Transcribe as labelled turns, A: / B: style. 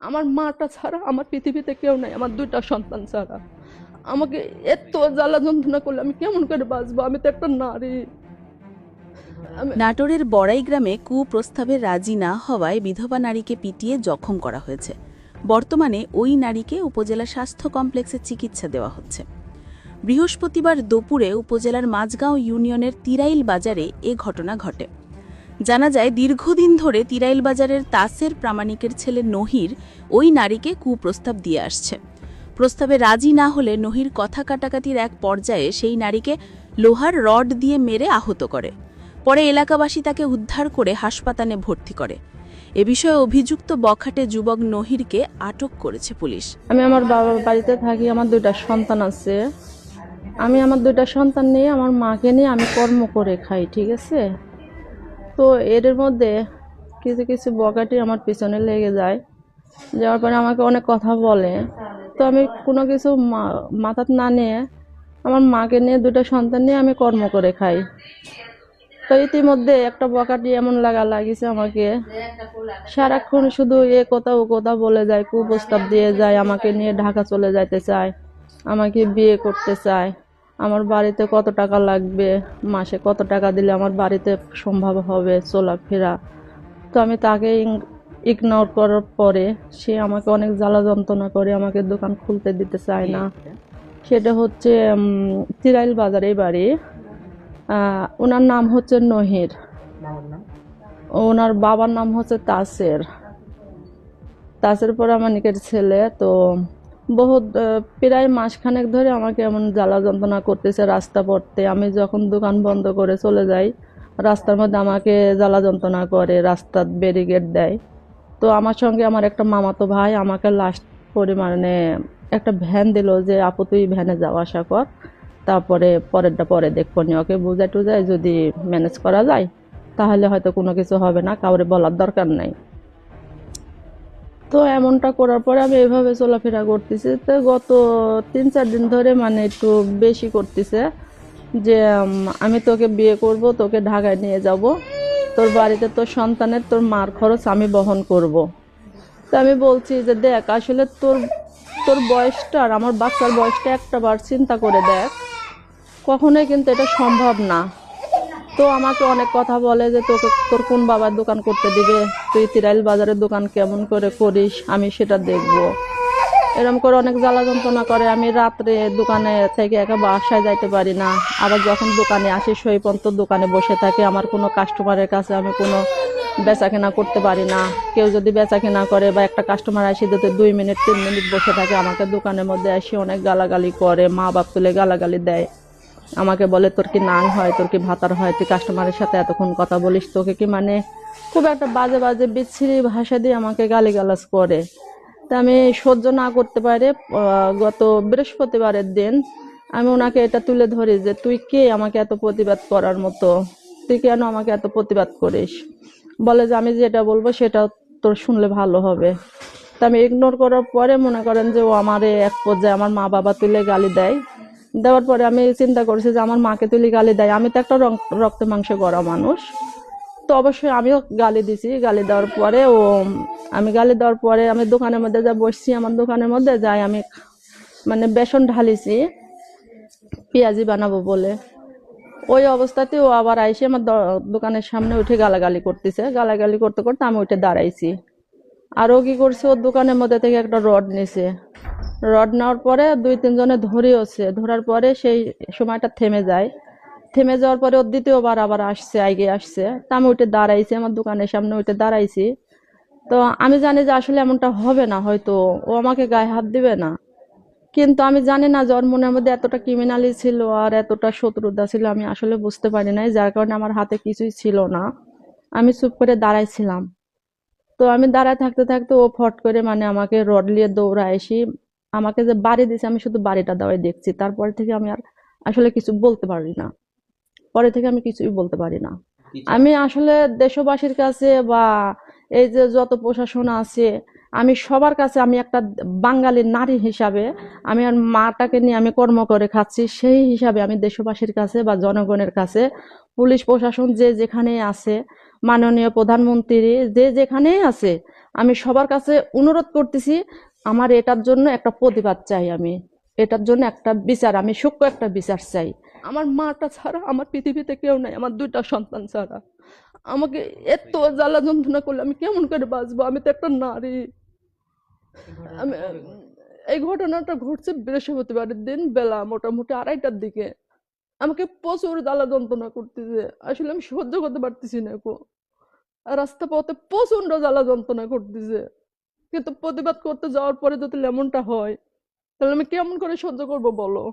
A: আমার মাটা ছাড়া আমার পৃথিবীতে কেউ নাই, আমার দুইটা সন্তান ছাড়া। আমাকে এত জ্বালা যন্ত্রণা করলে আমি কেমন করে বাঁচবো? আমি তো একটা নারী।
B: নাটোরের বড়াই গ্রামে কুপ্রস্তাবে রাজি না হওয়ায় বিধবা নারীকে পিটিয়ে জখম করা হয়েছে। বর্তমানে ওই নারীকে উপজেলা স্বাস্থ্য কমপ্লেক্সে চিকিৎসা দেওয়া হচ্ছে। বৃহস্পতিবার দুপুরে উপজেলার মাঝগাঁও ইউনিয়নের তিরাইল বাজারে এ ঘটনা ঘটে। জানা যায়, দীর্ঘদিন ধরে তিরাইল বাজারের তাসের প্রামাণিকের ছেলে নহির ওই নারীকে কুপ্রস্তাব দিয়ে আসছে। প্রস্তাবে রাজি না হলে নহির কথা কাটাকাটির এক পর্যায়ে সেই নারীকে লোহার রড দিয়ে মেরে আহত করে। পরে এলাকাবাসী তাকে উদ্ধার করে হাসপাতালে ভর্তি করে। এ বিষয়ে অভিযুক্ত বখাটে যুবক নহিরকে আটক করেছে পুলিশ।
A: আমি আমার বাবার বাড়িতে থাকি, আমার দুইটা সন্তান আছে। আমি আমার দুইটা সন্তান নিয়ে, আমার মাকে নিয়ে আমি কর্ম করে খাই, ঠিক আছে? এর মধ্যে কিছু কিছু বকাটি আমার পিছনে লেগে যায়। যাওয়ার পরে আমাকে অনেক কথা বলে। তো আমি কোনো কিছু মা- মাথাত না নিয়ে আমার মাকে নিয়ে দুটো সন্তান নিয়ে আমি কর্ম করে খাই। তো ইতিমধ্যে একটা বকাটি এমন লাগা লাগিছে আমাকে। সারাক্ষণ শুধু এ কথা ও কথা বলে যায়, কুপ্রস্তাব দিয়ে যায়, আমাকে নিয়ে ঢাকা চলে যাইতে চায়, আমাকে বিয়ে করতে চায়। আমার বাড়িতে কত টাকা লাগবে? মাসে কত টাকা দিলে আমার বাড়িতে সম্ভব হবে চলাফেরা? তো আমি তাকে ইগনোর করার পরে সে আমাকে অনেক জ্বালা যন্ত্রণা করে, আমাকে দোকান খুলতে দিতে চায় না। সেটা হচ্ছে তিরাইল বাজারে বাড়ি। ওনার নাম হচ্ছে নহির। ওনার বাবার নাম হচ্ছে তাসের। তাসের পর আমার নিকের ছেলে, তো বহুত প্রায় মাসখানেক ধরে আমাকে এমন জ্বালা যন্ত্রণা করতেছে রাস্তা পড়তে। আমি যখন দোকান বন্ধ করে চলে যাই, রাস্তার মধ্যে আমাকে জ্বালা যন্ত্রণা করে, রাস্তার ব্যারিকেড দেয়। তো আমার সঙ্গে আমার একটা মামাতো ভাই আমাকে লাস্ট পরিমাণে একটা ভ্যান দিল যে, আপু, তুই ভ্যানে যাওয়া আসা কর। তারপরে পরেরটা পরে দেখব নি। ওকে বুঝাই টুজাই যদি ম্যানেজ করা যায়, তাহলে হয়তো কোনো কিছু হবে না, কাউরে বলার দরকার নাই। তো এমনটা করার পরে আমি এভাবে চলাফেরা করতেছি। তো গত তিন চার দিন ধরে মানে একটু বেশি করতেছে যে আমি তোকে বিয়ে করব, তোকে ঢাকায় নিয়ে যাব। তোর বাড়িতে তোর সন্তানের, তোর মার খরচ আমি বহন করব। তো আমি বলছি যে, দেখ, আসলে তোর তোর বয়সটা আর আমার বাচ্চার বয়সটা একটা বার চিন্তা করে দেখ। কখনোই কিন্তু এটা সম্ভব না। তো আমাকে অনেক কথা বলে যে তোকে, তোর কোন বাবার দোকান করতে দিবে? তুই তিরাইল বাজারের দোকান কেমন করে করিস? আমি সেটা দেখব। এরকম করে অনেক জ্বালা যন্ত্রণা করে। আমি রাত্রে দোকানে থেকে একা বাসায় যাইতে পারি না। আবার যখন দোকানে আসি, সেই পর্যন্ত দোকানে বসে থাকে। আমার কোনো কাস্টমারের কাছে আমি কোনো বেচা কেনা করতে পারি না। কেউ যদি বেচা কেনা করে বা একটা কাস্টমার আসে, যাতে দুই মিনিট, তিন মিনিট বসে থাকে, আমাকে দোকানের মধ্যে এসে অনেক গালাগালি করে। মা বাপ তুলে গালাগালি দেয়। আমাকে বলে, তোর কি নাং হয়? তোর কি ভাতার হয়? তুই কাস্টমারের সাথে এতক্ষণ কথা বলিস তোকে কি মানে? খুব একটা বাজে বাজে, বিচ্ছিরি ভাষা দিয়ে আমাকে গালিগালাজ করে। তা আমি সহ্য না করতে পারে গত বৃহস্পতিবারের দিন আমি ওনাকে এটা তুলে ধরি যে, তুই কে? আমাকে এত প্রতিবাদ করার মতো। তুই কেন আমাকে এত প্রতিবাদ করিস? বলে যে, আমি যেটা বলব সেটা তোর শুনলে ভালো হবে। তা আমি ইগনোর করার পরে মনে করেন যে, ও আমারে এক পর্যায়ে আমার মা বাবা তুলে গালি দেয়। দেওয়ার পরে আমি চিন্তা করেছি যে আমার মাকে তুলি গালি দেয়। আমি তো একটা রক্ত মাংস গড়া মানুষ। তো অবশ্যই আমিও গালি দিছি। গালি দেওয়ার পরে ও, আমি গালি দেওয়ার পরে আমি দোকানের মধ্যে যা বসছি, আমার দোকানের মধ্যে যাই আমি মানে বেসন ঢালিছি, পেঁয়াজি বানাবো বলে। ওই অবস্থাতে ও আবার আইসে আমার দোকানের সামনে উঠে গালাগালি করতেছে। গালাগালি করতে করতে আমি উঠে দাঁড়াইছি। আর ও কি করছে? ওর দোকানের মধ্যে থেকে একটা রড নিছে। রড নেওয়ার পরে দুই, তিনজনে ধরেওছে ধরার পরে সেই সময়টা থেমে যায়। থেমে যাওয়ার পরে ওর দ্বিতীয়বার আবার আসছে, আগে আসছে। তা আমি উঠে দাঁড়াইছি, আমার দোকানের সামনে উঠে দাঁড়াইছি। তো আমি জানি যে আসলে এমনটা হবে না, হয়তো ও আমাকে গায়ে হাত দিবে না। কিন্তু আমি জানি না যে মনের মধ্যে এতটা ক্রিমিনালি ছিল আর এতটা শত্রুতা ছিল, আমি আসলে বুঝতে পারি নাই, যার কারণে আমার হাতে কিছুই ছিল না। আমি চুপ করে দাঁড়াইছিলাম। তো আমি দাঁড়ায় থাকতে থাকতে ও ফট করে মানে আমাকে রড নিয়ে দৌড়ায় এসে আমাকে যে বাড়ি দিছে আমি শুধু বাড়িটা দাঁড়ায় দেখছি। তারপরে থেকে আমি আর আসলে কিছু বলতে পারি না। পরে থেকে আমি কিছুই বলতে পারি না। আমি আসলে দেশবাসীর কাছে বা এই যে যত প্রশাসন আছে আমি সবার কাছে আমি একটা বাঙালি নারী হিসাবে আমি আর মাটাকে নিয়ে আমি কর্ম করে খাচ্ছি সেই হিসাবে আমি দেশবাসীর কাছে বা জনগণের কাছে পুলিশ প্রশাসন যে যেখানে আছে মাননীয় প্রধানমন্ত্রী যে যেখানেই আছে আমি সবার কাছে অনুরোধ করতেছি আমার এটার জন্য একটা প্রতিবাদ চাই আমি। এটার জন্য একটা বিচার, আমি সূক্ষ্ম একটা বিচার চাই। আমার মাটা ছাড়া, আমার পৃথিবীতে কেউ নাই, আমার দুইটা সন্তান ছাড়া। আমাকে এত জ্বালা যন্ত্রণা করলে আমি কেমন করে বাঁচবো? আমি তো একটা নারী। আমি, এই ঘটনাটা ঘটছে বৃহস্পতিবারের দিন বেলা মোটামুটি আড়াইটার দিকে। আমাকে প্রচুর জ্বালা যন্ত্রণা করতেছে। আসলে আমি সহ্য করতে পারতেছি না রাস্তা পথে প্রচণ্ড জ্বালা যন্ত্রণা করতেছে। কিন্তু প্রতিবাদ করতে যাওয়ার পরে যদি লেমনটা হয়, তাহলে আমি কেমন করে সহ্য করব বলো?